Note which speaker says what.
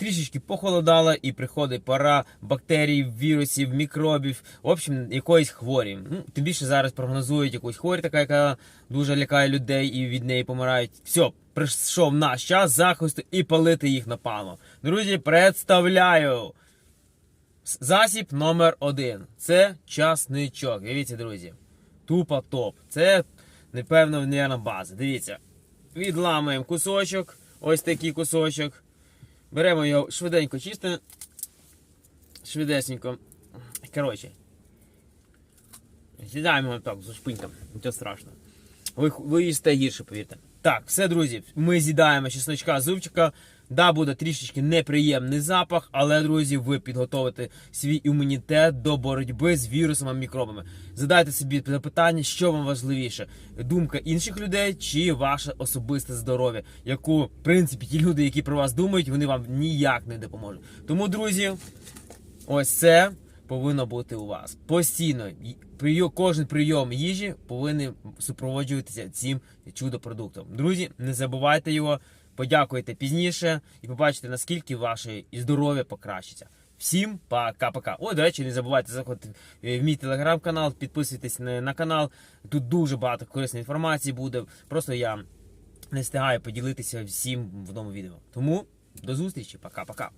Speaker 1: трішечки похолодало і приходить пора бактерій, вірусів, мікробів, в общем, якоїсь хворі. Ну, тим більше зараз прогнозують якусь хворі, така, яка дуже лякає людей і від неї помирають. Все, прийшов наш час захисту і палити їх напалмо. Друзі, представляю! Засіб номер один. Це часничок. Дивіться, друзі. Тупо топ. Це, мабуть, база. Дивіться. Відламуємо кусочок. Ось такий кусочок. Беремо його швиденько чисте, Швидесенько. Коротше. З'їдаємо його так, з шпиньком. Нічого страшного. Ви, ви їсте гірше, повірте. Так, все, друзі, ми з'їдаємо чесночка зубчика. Да, буде трішечки неприємний запах, але, друзі, ви підготовите свій імунітет до боротьби з вірусами мікробами. Задайте собі запитання, що вам важливіше: думка інших людей чи ваше особисте здоров'я, яку, в принципі, ті люди, які про вас думають, вони вам ніяк не допоможуть. Тому, друзі, Ось це повинно бути у вас. Постійно прийом, кожен прийом їжі повинен супроводжуватися цим чудо-продуктом. Друзі, не забувайте його, подякуйте пізніше і побачите, наскільки ваше і здоров'я покращиться. Всім пока-пока. О, до речі, не забувайте заходити в мій телеграм-канал, підписуйтесь на, на канал. Тут дуже багато корисної інформації буде. Просто я не встигаю поділитися всім в одному відео. Тому до зустрічі, пока-пока.